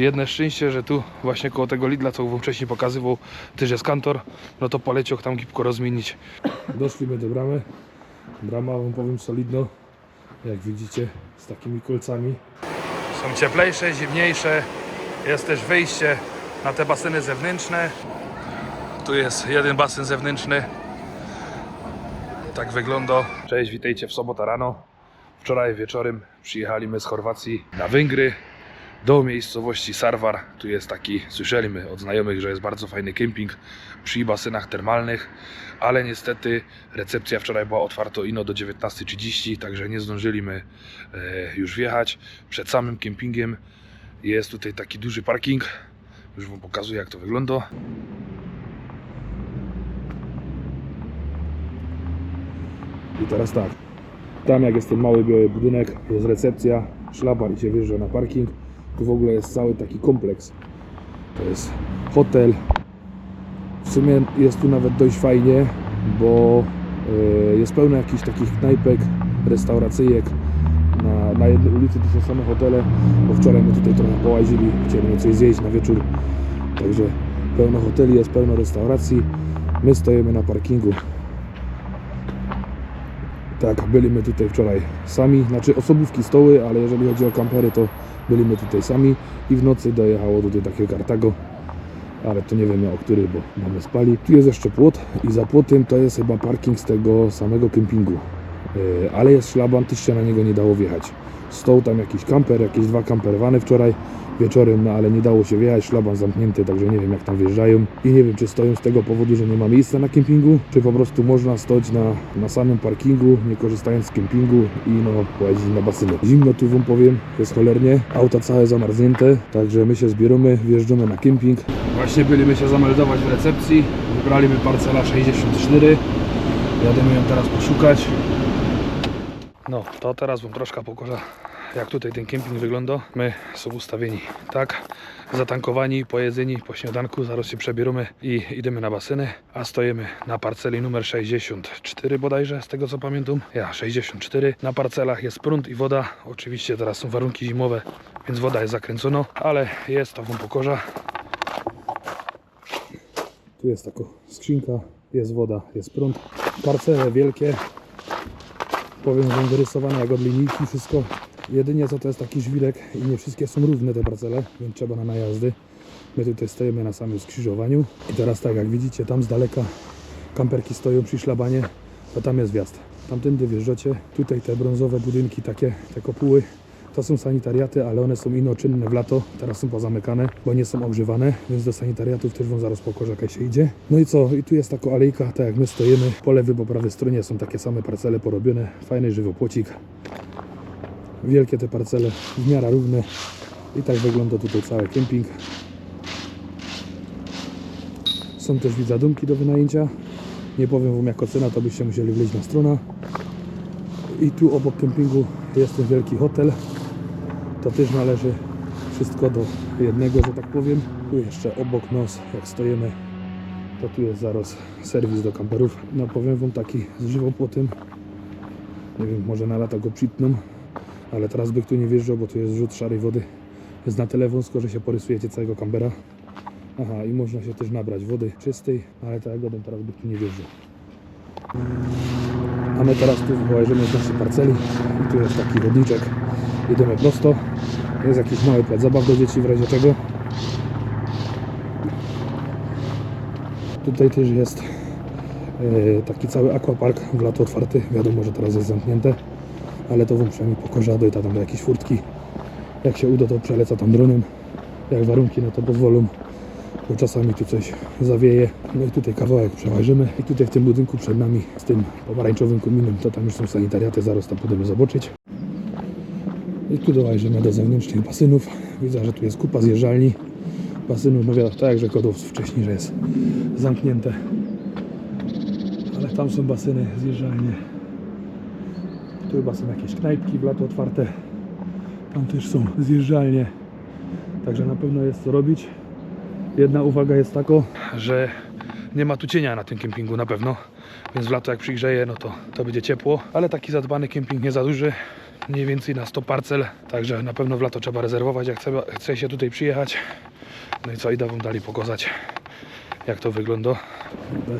Jedne szczęście, że tu właśnie koło tego Lidla, co wam wcześniej pokazywał, też jest kantor, no to poleciał tam gipko rozmienić. Doszliśmy do bramy. Brama wam powiem solidno, jak widzicie, z takimi kolcami. Są cieplejsze, zimniejsze. Jest też wyjście na te baseny zewnętrzne. Tu jest jeden basen zewnętrzny. Tak wygląda. Cześć, witajcie w sobotę rano. Wczoraj wieczorem przyjechaliśmy z Chorwacji na Węgry do miejscowości Sarwar. Tu jest taki, słyszeliśmy od znajomych, że jest bardzo fajny kemping przy basenach termalnych, ale niestety recepcja wczoraj była otwarta ino do 19.30, także nie zdążyliśmy e, już wjechać. Przed samym kempingiem jest tutaj taki duży parking. Już Wam pokazuję jak to wygląda. I teraz tak. Tam jak jest ten mały biały budynek, jest recepcja, szlaban i się wjeżdża na parking. Tu w ogóle jest cały taki kompleks. To jest hotel. W sumie jest tu nawet dość fajnie, bo e, jest pełno jakichś takich knajpek, restauracyjek. Na, na jednej ulicy to są same hotele, bo wczoraj my tutaj trochę połazili, chcieliśmy coś zjeść na wieczór. Także pełno hoteli, jest pełno restauracji. My stoimy na parkingu. Tak, byliśmy tutaj wczoraj sami, znaczy osobówki stoły, ale jeżeli chodzi o kampery, to byliśmy tutaj sami i w nocy dojechało tutaj takie Cartago, ale to nie wiemy o który, bo mamy spali. Tu jest jeszcze płot i za płotem to jest chyba parking z tego samego kempingu, Yy, ale jest szlaban, też się na niego nie dało wjechać. Stał tam jakiś kamper, jakieś dwa kamperwany wczoraj wieczorem, no ale nie dało się wjechać, szlaban zamknięty, także nie wiem jak tam wjeżdżają i nie wiem czy stoją z tego powodu, że nie ma miejsca na kempingu, czy po prostu można stać na, na samym parkingu, nie korzystając z kempingu i no pojeździć na basyny. Zimno tu wam powiem, jest cholernie, auta całe zamarznięte, także my się zbieramy, wjeżdżamy na kemping. Właśnie byliśmy się zameldować w recepcji, wybraliśmy parcela 64, jadę ją teraz poszukać. No, to teraz wam troszkę pokażę, jak tutaj ten kemping wygląda. My są ustawieni tak, zatankowani, pojedzeni po śniadanku, zaraz się przebieramy i idziemy na baseny, a stoimy na parceli numer 64 bodajże, z tego co pamiętam. Ja, 64. Na parcelach jest prąd i woda. Oczywiście teraz są warunki zimowe, więc woda jest zakręcona, ale jest to wam pokorza. Tu jest taka skrzynka, jest woda, jest prąd. Parcele wielkie, powiem wam wyrysowane jak od linijki wszystko. Jedynie co to jest taki żwirek i nie wszystkie są równe te parcele, więc trzeba na najazdy. My tutaj stoimy na samym skrzyżowaniu i teraz tak jak widzicie tam z daleka kamperki stoją przy szlabanie, to tam jest wjazd. Tamtędy wjeżdżacie, tutaj te brązowe budynki, takie te kopuły, to są sanitariaty, ale one są inoczynne w lato, teraz są pozamykane, bo nie są ogrzewane, więc do sanitariatów też wam zaraz pokażę jak się idzie. No i co, i tu jest taka alejka, tak jak my stoimy, po lewej, po prawej stronie są takie same parcele porobione, fajny żywopłocik. Wielkie te parcele, w miarę równe i tak wygląda tutaj cały kemping. Są też widzadumki do wynajęcia. Nie powiem wam jako cena, to byście musieli wleźć na stronę. I tu obok kempingu jest ten wielki hotel. To też należy wszystko do jednego, że tak powiem. Tu jeszcze obok nas, jak stoimy, to tu jest zaraz serwis do kamperów. No powiem wam taki z żywopłotem. Nie wiem, może na lata go przytną, ale teraz bych tu nie wjeżdżał, bo tu jest rzut szarej wody. Jest na tyle wąsko, że się porysujecie całego kampera. Aha, i można się też nabrać wody czystej, ale tak jak gadam, teraz bych tu nie wjeżdżał. A my teraz tu wyłażymy z naszej parceli tu jest taki chodniczek. Idziemy prosto. Jest jakiś mały plac zabaw do dzieci w razie czego. Tutaj też jest e, taki cały aquapark w lato otwarty. Wiadomo, że teraz jest zamknięte, ale to wam przynajmniej pokażę, dojdę tam do jakiejś furtki. Jak się uda, to przelecę tam dronem. Jak warunki na to pozwolą, bo czasami tu coś zawieje. No i tutaj kawałek przeważymy. I tutaj w tym budynku przed nami z tym pomarańczowym kominem, to tam już są sanitariaty, zaraz tam będziemy zobaczyć. I tu dołajrzymy do zewnętrznych basynów. Widzę, że tu jest kupa zjeżdżalni. Basynów, no wiadomo, tak jak rzekł wcześniej, że jest zamknięte. Ale tam są basyny, zjeżdżalnie. Tu chyba są jakieś knajpki w lato otwarte. Tam też są zjeżdżalnie. Także na pewno jest co robić. Jedna uwaga jest taka, że nie ma tu cienia na tym kempingu na pewno. Więc w lato jak przygrzeje, no to, to będzie ciepło. Ale taki zadbany kemping nie za duży. mniej więcej na 100 parcel, także na pewno w lato trzeba rezerwować, jak chce, chce się tutaj przyjechać. No i co, idę Wam dalej pokazać, jak to wygląda.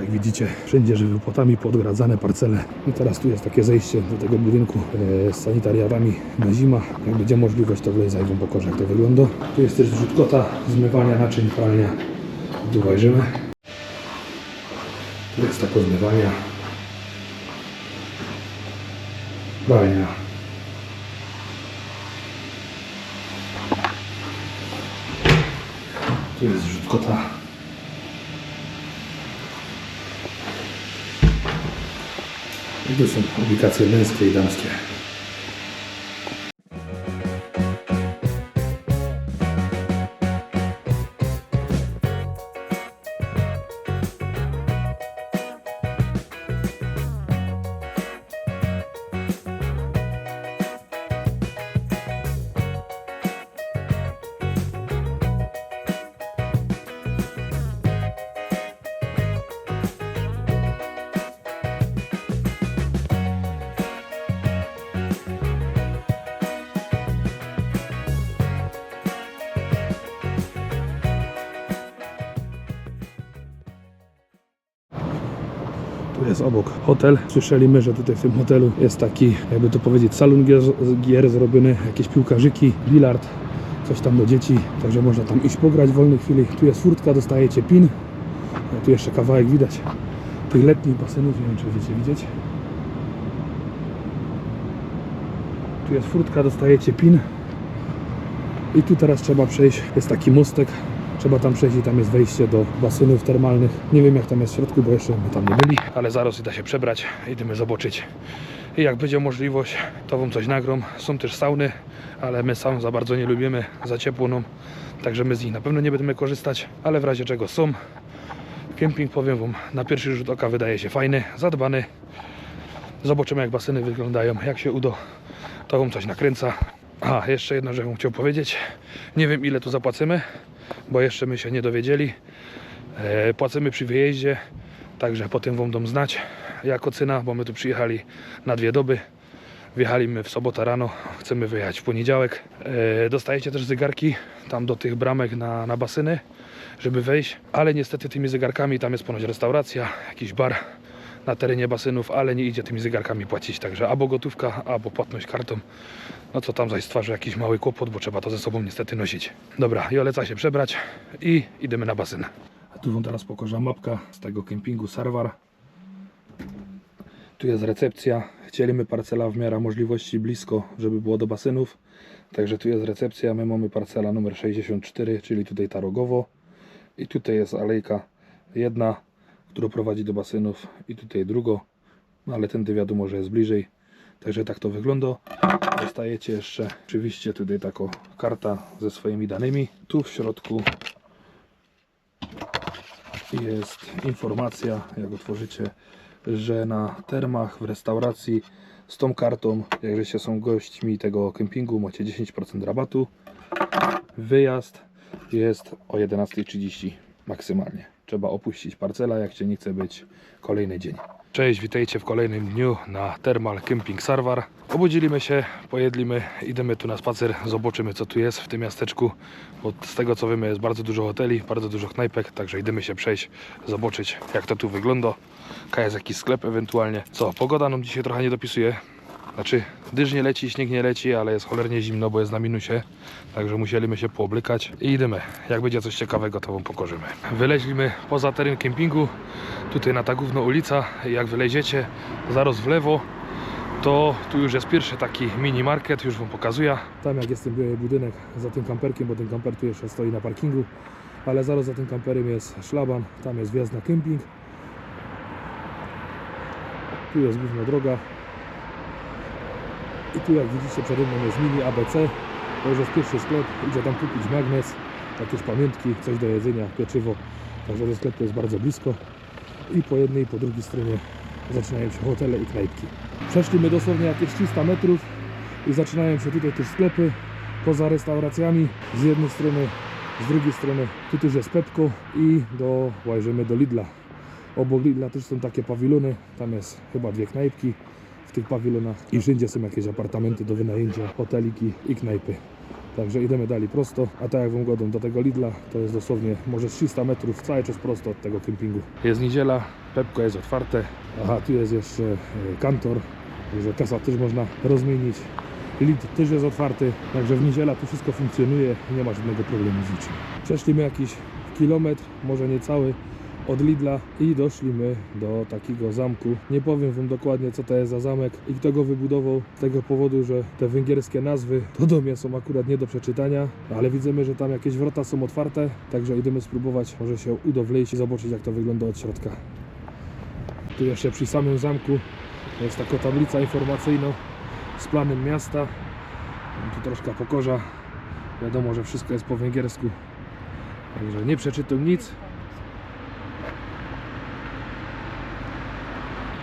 Jak widzicie, wszędzie żywopłotami podgradzane parcele. I teraz tu jest takie zejście do tego budynku e, z sanitariatami na zima. Jak będzie możliwość, to i Wam pokażę, jak to wygląda. Tu jest też zrzut kota, zmywania naczyń, pralnia. Tu wajrzymy. Tu jest tako zmywania. Pralnia. Tu jest zrzut kota. Tu są aplikacje męskie i damskie. Hotel. Słyszeliśmy, że tutaj w tym hotelu jest taki, jakby to powiedzieć, salon gier, gier zrobiony, jakieś piłkarzyki, bilard, coś tam do dzieci, także można tam iść pograć w wolnej chwili. Tu jest furtka, dostajecie pin. A tu jeszcze kawałek widać tych letnich basenów, nie wiem czy wiecie widzieć. Tu jest furtka, dostajecie pin. I tu teraz trzeba przejść, jest taki mostek, trzeba tam przejść i tam jest wejście do basenów termalnych. Nie wiem jak tam jest w środku, bo jeszcze my tam nie byli. Ale zaraz da się przebrać, idziemy zobaczyć. I jak będzie możliwość, to wam coś nagrom. Są też sauny, ale my sam za bardzo nie lubimy, za ciepło nam. Także my z nich na pewno nie będziemy korzystać, ale w razie czego są. Kemping powiem wam, na pierwszy rzut oka wydaje się fajny, zadbany. Zobaczymy jak baseny wyglądają, jak się uda, to wam coś nakręca. A, jeszcze jedno, że wam chciał powiedzieć. Nie wiem ile tu zapłacimy, bo jeszcze my się nie dowiedzieli. E, płacimy przy wyjeździe, także potem wam dam znać jako cena, bo my tu przyjechali na dwie doby. Wjechaliśmy w sobotę rano, chcemy wyjechać w poniedziałek. E, dostajecie też zegarki tam do tych bramek na, na baseny, żeby wejść, ale niestety tymi zegarkami tam jest ponoć restauracja, jakiś bar na terenie basenów, ale nie idzie tymi zegarkami płacić, także albo gotówka, albo płatność kartą. No co tam zaś stwarza jakiś mały kłopot, bo trzeba to ze sobą niestety nosić. Dobra, Joleca się przebrać i idziemy na basen. A tu wam teraz pokażę mapka z tego kempingu Sarwar. Tu jest recepcja. Chcieliśmy parcela w miarę możliwości blisko, żeby było do basenów. Także tu jest recepcja. My mamy parcela numer 64, czyli tutaj tarogowo. I tutaj jest alejka jedna, która prowadzi do basenów. I tutaj drugo, no ale ten wiadomo, że jest bliżej. Także tak to wygląda. Dostajecie jeszcze oczywiście tutaj taką karta ze swoimi danymi. Tu w środku jest informacja, jak otworzycie, że na termach w restauracji z tą kartą, jak żeście są gośćmi tego kempingu, macie 10% rabatu. Wyjazd jest o 11.30 maksymalnie. Trzeba opuścić parcela, jak cię nie chce być kolejny dzień. Cześć, witajcie w kolejnym dniu na Thermal Camping Sarwar. Obudziliśmy się, pojedliśmy, idziemy tu na spacer, zobaczymy co tu jest w tym miasteczku. Bo z tego co wiemy jest bardzo dużo hoteli, bardzo dużo knajpek, także idziemy się przejść, zobaczyć jak to tu wygląda. Jaka jest jakiś sklep ewentualnie. Co, pogoda nam dzisiaj trochę nie dopisuje. Znaczy, dyż nie leci, śnieg nie leci, ale jest cholernie zimno, bo jest na minusie. Także musieliśmy się pooblykać i idziemy. Jak będzie coś ciekawego, to wam pokażemy. Wyleźliśmy poza teren kempingu. Tutaj na ta główna ulica. Jak wyleziecie zaraz w lewo, to tu już jest pierwszy taki mini market, już wam pokazuję. Tam jak jest ten budynek za tym kamperkiem, bo ten kamper tu jeszcze stoi na parkingu. Ale zaraz za tym kamperem jest szlaban, tam jest wjazd na kemping. Tu jest główna droga, i tu jak widzicie przede mną jest mini ABC. To już jest pierwszy sklep. Idzie tam kupić magnes, jakieś pamiątki, coś do jedzenia, pieczywo. Także ten sklep to jest bardzo blisko. I po jednej i po drugiej stronie zaczynają się hotele i knajpki. Przeszliśmy dosłownie jakieś 300 metrów i zaczynają się tutaj też sklepy poza restauracjami. Z jednej strony, z drugiej strony tu też jest Pepko i do, łajżymy do Lidla. Obok Lidla też są takie pawilony, tam jest chyba dwie knajpki. W tych pawilonach i wszędzie są jakieś apartamenty do wynajęcia, hoteliki i knajpy. Także idziemy dalej prosto, a tak jak wam godą do tego Lidla, to jest dosłownie może z 300 metrów cały czas prosto od tego kempingu. Jest niedziela, Pepko jest otwarte, aha, tu jest jeszcze e, kantor, także kasa też można rozmienić. Lid też jest otwarty, także w niedziela tu wszystko funkcjonuje nie ma żadnego problemu z niczym. Przeszliśmy jakiś kilometr, może nie cały, od Lidla i doszliśmy do takiego zamku. Nie powiem Wam dokładnie co to jest za zamek i kto go wybudował z tego powodu, że te węgierskie nazwy to do mnie są akurat nie do przeczytania, ale widzimy, że tam jakieś wrota są otwarte, także idziemy spróbować, może się uda i zobaczyć jak to wygląda od środka. Tu jeszcze przy samym zamku jest taka tablica informacyjna z planem miasta. Tu troszkę pokorza. Wiadomo, że wszystko jest po węgiersku. Także nie przeczytam nic.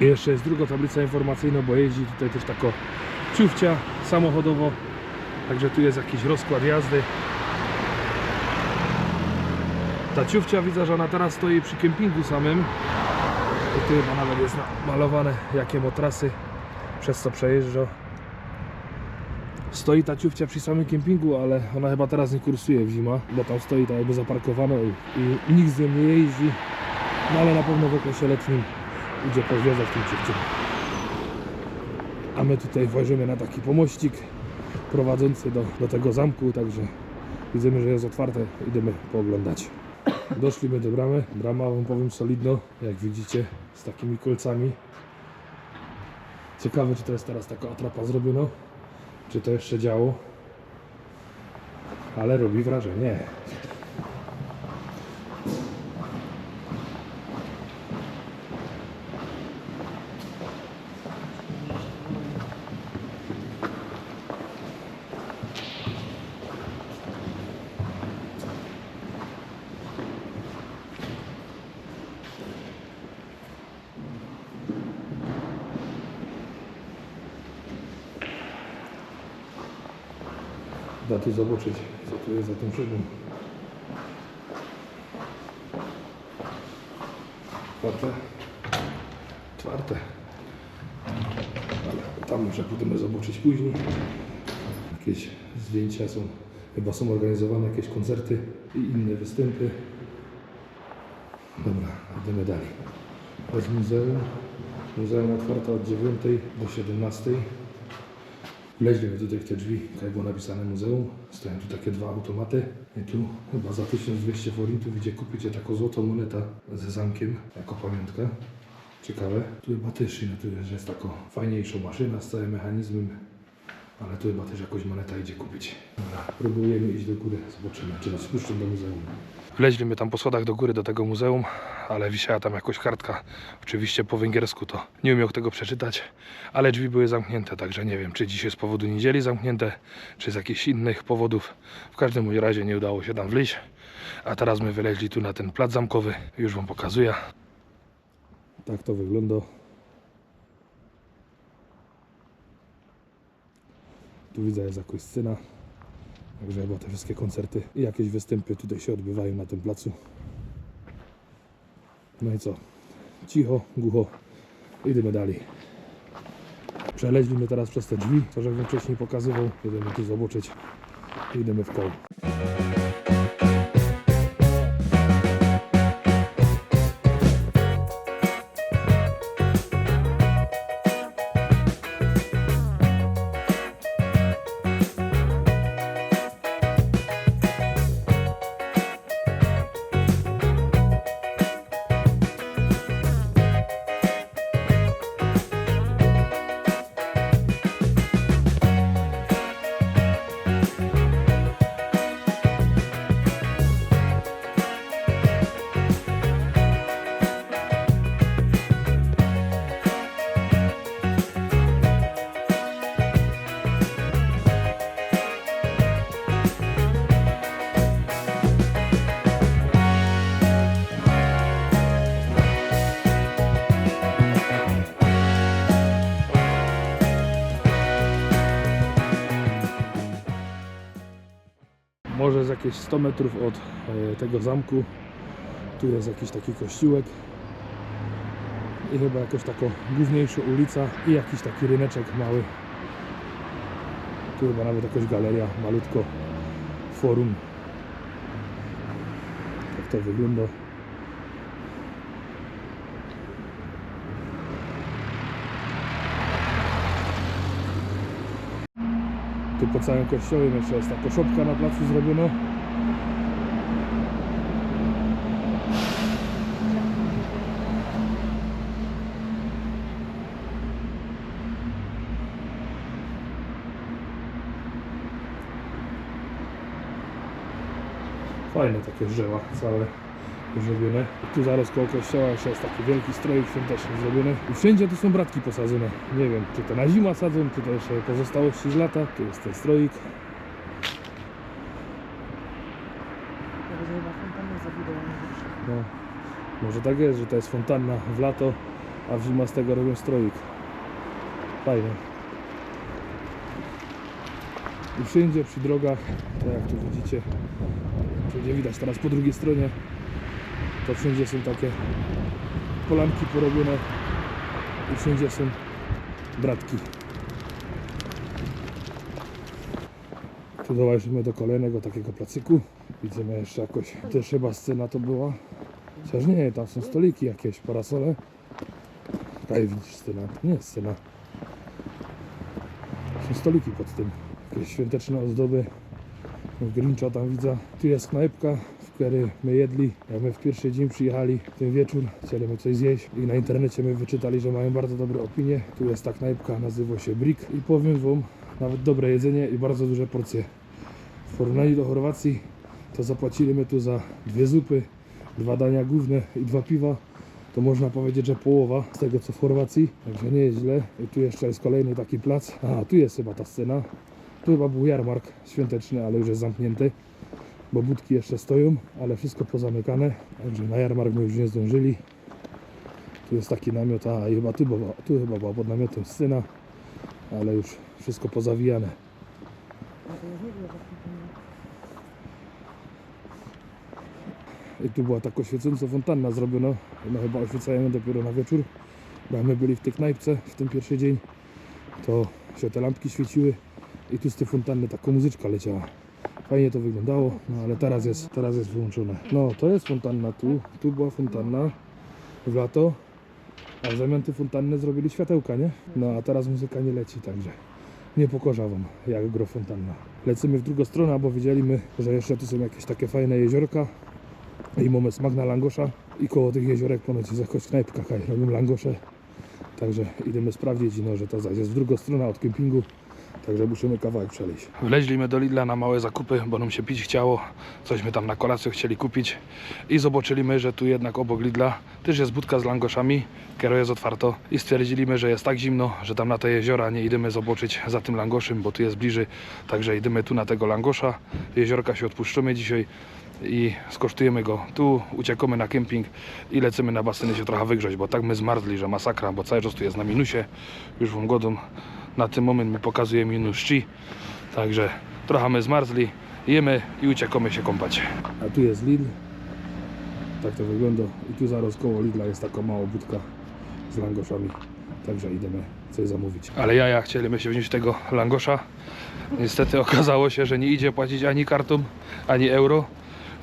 I jeszcze jest druga tablica informacyjna, bo jeździ tutaj też tako ciufcia samochodowo. Także tu jest jakiś rozkład jazdy. Ta ciufcia widzę, że ona teraz stoi przy kempingu samym. I tu chyba nawet jest malowane jakie ma trasy, przez co przejeżdża. Stoi ta ciufcia przy samym kempingu, ale ona chyba teraz nie kursuje w zima, bo tam stoi tak jakby zaparkowana i, i nikt z nią nie jeździ. No ale na pewno w okresie letnim idzie pozwiedzać tym ciufcią. A my tutaj włażymy na taki pomościk prowadzący do, do tego zamku, także widzimy, że jest otwarte, idziemy pooglądać. Doszliśmy do bramy. Brama, wam powiem, solidno, jak widzicie, z takimi kolcami. Ciekawe, czy to jest teraz taka atrapa zrobiona, czy to jeszcze działo. Ale robi wrażenie. Tu zobaczyć, co tu jest za tą szybą. Otwarte? Otwarte. Ale tam może pójdziemy zobaczyć później. Jakieś zdjęcia są, chyba są organizowane jakieś koncerty i inne występy. Dobra, idziemy dalej. To jest muzeum. Muzeum otwarte od 9 do 17. Wleźliśmy tutaj w te drzwi, jak było napisane muzeum. Stoją tu takie dwa automaty. I tu chyba za 1200 forintów idzie kupić taką złotą monetę ze zamkiem, jako pamiątkę. Ciekawe. Tu chyba też, no tu że jest taka fajniejsza maszyna z całym mechanizmem. Ale tu chyba też jakąś moneta idzie kupić. Dobra, próbujemy iść do góry, zobaczymy, czy nas spuszczą do muzeum. Wleźliśmy tam po schodach do góry do tego muzeum, ale wisiała tam jakoś kartka, oczywiście po węgiersku to nie umiał tego przeczytać, ale drzwi były zamknięte, także nie wiem, czy dzisiaj z powodu niedzieli zamknięte, czy z jakichś innych powodów. W każdym razie nie udało się tam wleźć, a teraz my wyleźli tu na ten plac zamkowy, już Wam pokazuję. Tak to wygląda. Tu widzę jest jakaś scena. Także chyba te wszystkie koncerty i jakieś występy tutaj się odbywają na tym placu. No i co? Cicho, głucho. Idziemy dalej. Przeleźliśmy teraz przez te drzwi, co żebym wcześniej pokazywał. Idziemy tu zobaczyć. Idziemy w koło. Jakieś 100 metrów od e, tego zamku. Tu jest jakiś taki kościółek. i chyba jakoś taką główniejsza ulica i jakiś taki ryneczek mały. Tu chyba nawet jakaś galeria, malutko forum. Jak to wygląda. Tu po całym kościołem jeszcze jest taka szopka na placu zrobiona. Fajne takie drzewa całe zrobione. Tu zaraz koło kościoła jeszcze jest taki wielki strojek świąteczny zrobiony. I wszędzie tu są bratki posadzone. Nie wiem, czy to na zimę sadzą, czy to jeszcze pozostałości z lata. Tu jest ten stroik. No, może tak jest, że to jest fontanna w lato, a w zimę z tego robią stroik. Fajne. I wszędzie przy drogach, tak jak tu widzicie, wszędzie widać teraz po drugiej stronie, to wszędzie są takie polanki porobione i wszędzie są bratki. Tu do kolejnego takiego placyku. Widzimy jeszcze jakoś, też chyba scena to była. Chociaż nie, tam są stoliki jakieś, parasole. Tutaj widzisz scena, nie scena. Są stoliki pod tym. Jakieś świąteczne ozdoby. W Grincha tam widzę. Tu jest knajpka, w której my jedli. Jak my w pierwszy dzień przyjechali, ten wieczór, chcieliśmy coś zjeść i na internecie my wyczytali, że mają bardzo dobre opinie. Tu jest ta knajpka, nazywa się Brick i powiem wam, nawet dobre jedzenie i bardzo duże porcje. W porównaniu do Chorwacji to zapłaciliśmy tu za dwie zupy, dwa dania główne i dwa piwa. To można powiedzieć, że połowa z tego co w Chorwacji, także nie jest źle. I tu jeszcze jest kolejny taki plac. A, tu jest chyba ta scena. Tu chyba był jarmark świąteczny, ale już jest zamknięty, bo budki jeszcze stoją, ale wszystko pozamykane. Także na jarmark my już nie zdążyli. Tu jest taki namiot, a chyba tu, była, tu chyba była pod namiotem scena, ale już wszystko pozawijane. I tu była taka świecąca fontanna zrobiona. No chyba oświecają ją dopiero na wieczór. Bo my byli w tej knajpce w ten pierwszy dzień, to się te lampki świeciły i tu z tej fontanny taka muzyczka leciała. Fajnie to wyglądało, no ale teraz jest, teraz jest wyłączone. No to jest fontanna tu, tu była fontanna w lato, a w zamian tej fontanny zrobili światełka, nie? No a teraz muzyka nie leci, także nie pokorza wam jak gro fontanna. Lecimy w drugą stronę, bo widzieliśmy, że jeszcze tu są jakieś takie fajne jeziorka, i mamy smak na langosza i koło tych jeziorek ponoć jest jakaś knajpka, kaj, robią langosze. Także idziemy sprawdzić, no, że to zaś jest w drugą stronę od kempingu. Także musimy kawałek przeleźć. Wleźliśmy do Lidla na małe zakupy, bo nam się pić chciało. Cośmy tam na kolację chcieli kupić. I zobaczyliśmy, że tu jednak obok Lidla też jest budka z langoszami. Kiero jest otwarto. I stwierdziliśmy, że jest tak zimno, że tam na te jeziora nie idziemy zobaczyć za tym langoszem, bo tu jest bliżej. Także idziemy tu na tego langosza. Jeziorka się odpuszczymy dzisiaj i skosztujemy go. Tu, uciekamy na kemping i lecimy na baseny się trochę wygrzać, bo tak my zmarzli, że masakra, bo cały czas tu jest na minusie, już wam godą na ten moment mi pokazuje minus 3, także trochę my zmarzli, jemy i uciekamy się kąpać. A tu jest Lidl, tak to wygląda. I tu zaraz koło Lidla jest taka mała budka z langoszami, także idziemy coś zamówić. Ale ja, ja chcieliśmy się wziąć tego langosza, niestety okazało się, że nie idzie płacić ani kartą, ani euro,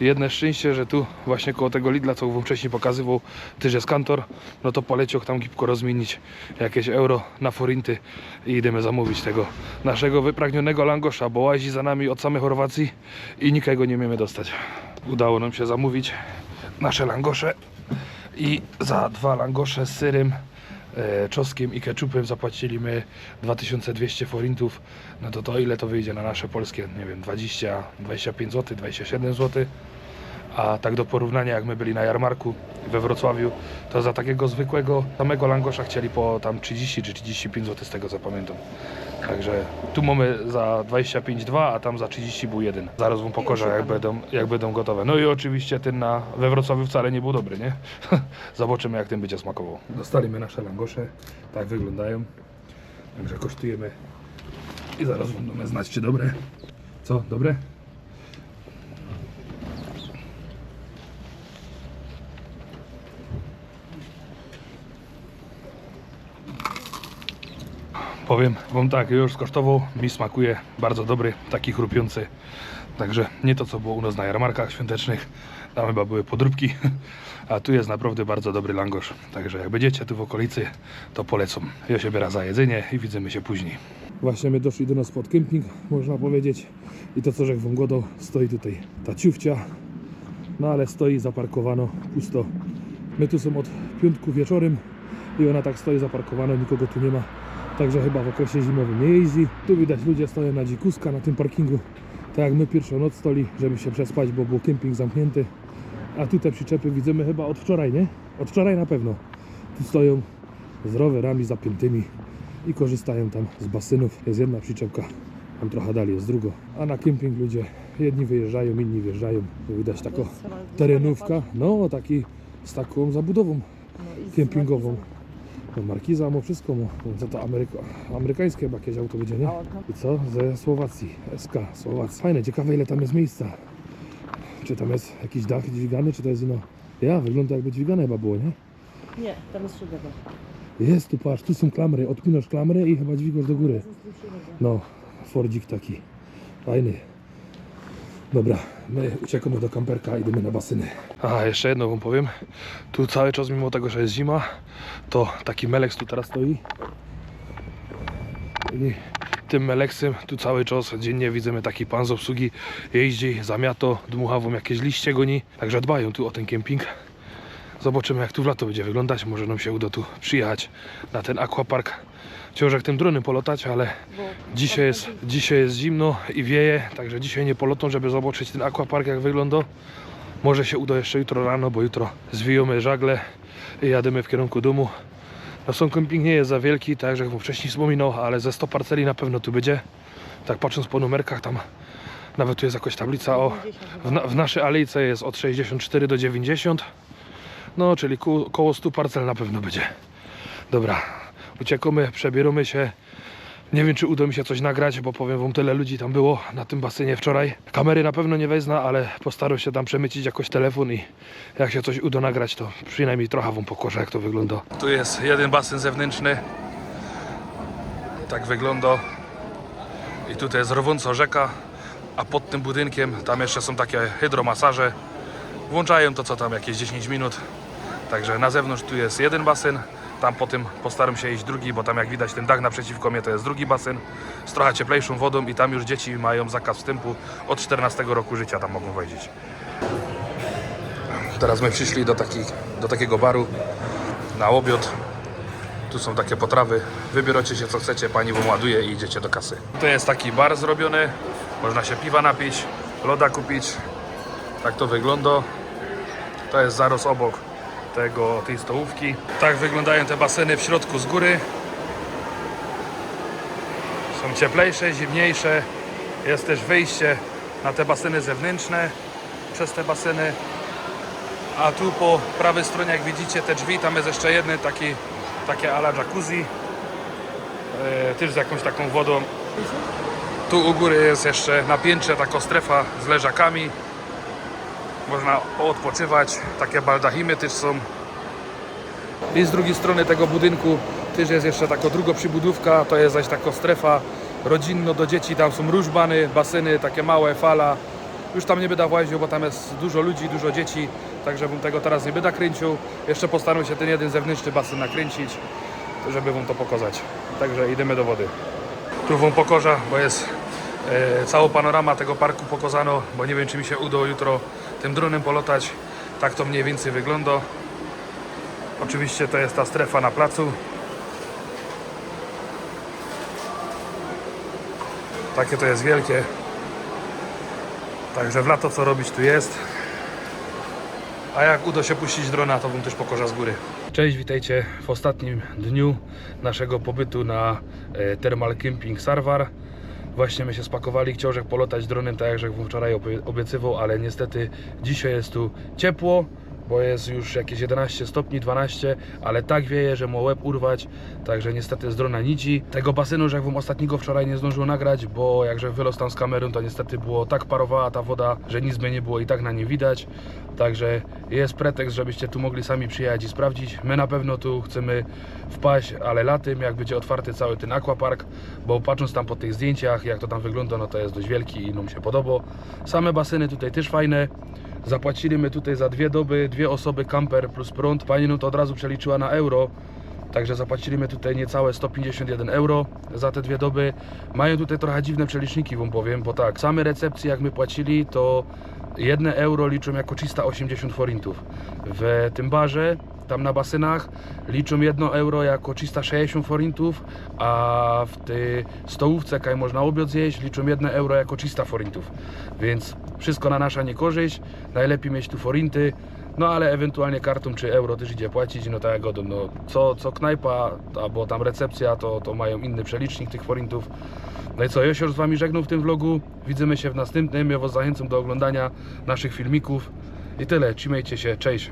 Jedne szczęście, że tu właśnie koło tego Lidla, co wcześniej pokazywał, też jest kantor, no to poleciał tam gipko rozmienić jakieś euro na forinty i idziemy zamówić tego naszego wypragnionego langosza, bo łazi za nami od samej Chorwacji i nikogo nie umiemy dostać. Udało nam się zamówić nasze langosze i za dwa langosze z syrem e, czosnkiem i ketchupem zapłaciliśmy 2200 forintów, no to to ile to wyjdzie na nasze polskie, nie wiem, 20, 25 zł, 27 zł. A tak do porównania, jak my byli na jarmarku we Wrocławiu, to za takiego zwykłego samego langosza chcieli po tam 30 czy 35 zł z tego co pamiętam. Także tu mamy za 25,2, a tam za 30 był jeden. Zaraz wam pokażę jak będą, jak będą gotowe. No i oczywiście ten na, we Wrocławiu wcale nie był dobry, nie? Zobaczymy jak ten będzie smakował. Dostaliśmy nasze langosze, tak wyglądają. Także kosztujemy i zaraz będziemy znać czy dobre. Co, dobre? Powiem wam tak, już skosztował, mi smakuje bardzo dobry, taki chrupiący. Także nie to co było u nas na jarmarkach świątecznych, tam chyba były podróbki, a tu jest naprawdę bardzo dobry langosz. Także jak będziecie tu w okolicy, to polecam. Ja się biorę za jedzenie i widzimy się później. Właśnie my doszli do nas pod kemping, można powiedzieć. I to co żech wam godał, stoi tutaj ta ciufcia, no ale stoi zaparkowano pusto. My tu są od piątku wieczorem i ona tak stoi zaparkowana, nikogo tu nie ma. Także chyba w okresie zimowym nie jeździ. Tu widać ludzie stoją na dzikuska na tym parkingu. Tak jak my pierwszą noc stoli, żeby się przespać, bo był kemping zamknięty. A tu te przyczepy widzimy chyba od wczoraj, nie? Od wczoraj na pewno. Tu stoją z rowerami zapiętymi i korzystają tam z basynów. Jest jedna przyczepka, tam trochę dalej jest druga. A na kemping ludzie jedni wyjeżdżają, inni wjeżdżają. Tu widać taką terenówka, no taki z taką zabudową No kempingową. Markiza ma wszystko. No, co to Ameryka, amerykańskie chyba jakieś auto będzie, nie? I co? Ze Słowacji, SK, Słowacja. Fajne, ciekawe ile tam jest miejsca. Czy tam jest jakiś dach dźwigany, czy to jest ino... Ja, wygląda jakby dźwigane chyba było, nie? Nie, tam jest szybowa. Jest tu, patrz, tu są klamry, odpinasz klamrę i chyba dźwigasz do góry. No, Fordzik taki, fajny. Dobra, my uciekamy do kamperka, idziemy na basyny. A, jeszcze jedno wam powiem. Tu cały czas, mimo tego, że jest zima, to taki Melex tu teraz stoi. I tym Melexem tu cały czas dziennie widzimy taki pan z obsługi jeździ, zamiato, dmucha wam jakieś liście goni. Także dbają tu o ten kemping. Zobaczymy jak tu w lato będzie wyglądać. Może nam się uda tu przyjechać na ten aquapark. Wciąż jak tym dronem polotać, ale Bo Dzisiaj jest, dzisiaj jest zimno i wieje, także dzisiaj nie polotą, żeby zobaczyć ten aquapark jak wygląda. Może się uda jeszcze jutro rano, bo jutro zwijamy żagle i jadymy w kierunku domu. No są kemping nie jest za wielki, tak jak wcześniej wspominał, ale ze 100 parceli na pewno tu będzie. Tak patrząc po numerkach, tam nawet tu jest jakaś tablica o... W, na, w naszej alejce jest od 64 do 90. No, czyli ku, koło 100 parcel na pewno będzie. Dobra, uciekamy, przebieramy się. Nie wiem, czy uda mi się coś nagrać, bo powiem wam, tyle ludzi tam było na tym basenie wczoraj. Kamery na pewno nie wezmę, ale postaram się tam przemycić jakoś telefon i jak się coś uda nagrać, to przynajmniej trochę wam pokażę, jak to wygląda. Tu jest jeden basen zewnętrzny. Tak wygląda. I tutaj jest rwąco rzeka, a pod tym budynkiem tam jeszcze są takie hydromasaże. Włączają to co tam jakieś 10 minut. Także na zewnątrz tu jest jeden basen, tam po tym postaram się iść drugi, bo tam jak widać ten dach naprzeciwko mnie to jest drugi basen z trochę cieplejszą wodą i tam już dzieci mają zakaz wstępu od 14 roku życia tam mogą wejść. Teraz my przyszli do, takich, do takiego baru na obiad. Tu są takie potrawy. Wybieracie się co chcecie, pani wam ładuje i idziecie do kasy. To jest taki bar zrobiony. Można się piwa napić, loda kupić. Tak to wygląda. To jest zaraz obok tego, tej stołówki. Tak wyglądają te baseny w środku z góry. Są cieplejsze, zimniejsze. Jest też wyjście na te baseny zewnętrzne przez te baseny. A tu po prawej stronie, jak widzicie, te drzwi, tam jest jeszcze jedny taki, takie ala jacuzzi. E, też z jakąś taką wodą. Tu u góry jest jeszcze na piętrze taka strefa z leżakami. Można odpoczywać. Takie baldachimy też są. I z drugiej strony tego budynku też jest jeszcze taka druga przybudówka. To jest zaś taka strefa rodzinno do dzieci. Tam są różbany, baseny, takie małe, fala. Już tam nie będę właził, bo tam jest dużo ludzi, dużo dzieci. Także bym tego teraz nie będę kręcił. Jeszcze postaram się ten jeden zewnętrzny basen nakręcić, żeby wam to pokazać. Także idziemy do wody. Tu wam pokorza, bo jest e, cała panorama tego parku pokazano, bo nie wiem czy mi się uda jutro tym dronem polotać. Tak to mniej więcej wygląda. Oczywiście to jest ta strefa na placu. Takie to jest wielkie. Także w lato co robić tu jest. A jak uda się puścić drona, to bym też pokorza z góry. Cześć, witajcie w ostatnim dniu naszego pobytu na e, Thermal Camping Sarwar. Właśnie my się spakowali, chciał polotać dronem, tak jak wczoraj obie- obiecywał, ale niestety dzisiaj jest tu ciepło, bo jest już jakieś 11 stopni, 12, ale tak wieje, że mu łeb urwać, także niestety z drona nici. Tego basenu, że jak wam ostatniego wczoraj nie zdążył nagrać, bo jakże wylos tam z kamerą, to niestety było tak parowała ta woda, że nic by nie było i tak na nie widać. Także jest pretekst, żebyście tu mogli sami przyjechać i sprawdzić. My na pewno tu chcemy wpaść, ale latem, jak będzie otwarty cały ten aquapark, bo patrząc tam po tych zdjęciach, jak to tam wygląda, no to jest dość wielki i nam się podoba. Same baseny tutaj też fajne. Zapłacili my tutaj za dwie doby, dwie osoby, kamper plus prąd. Pani nam to od razu przeliczyła na euro. Także zapłaciliśmy tutaj niecałe 151 euro za te dwie doby. Mają tutaj trochę dziwne przeliczniki, wam powiem, bo tak, same recepcje jak my płacili, to 1 euro liczą jako 380 forintów. W tym barze, tam na basenach, liczą 1 euro jako 360 forintów, a w tej stołówce, kaj można obiad zjeść, liczą 1 euro jako 300 forintów. Więc wszystko na nasza niekorzyść. Najlepiej mieć tu forinty. No ale ewentualnie kartą czy euro też idzie płacić, no tak jak godą, no co, co knajpa albo tam recepcja, to, to mają inny przelicznik tych forintów. No i co, już z Wami żegnam w tym vlogu, widzimy się w następnym, ja Was zachęcam do oglądania naszych filmików i tyle, trzymajcie się, cześć!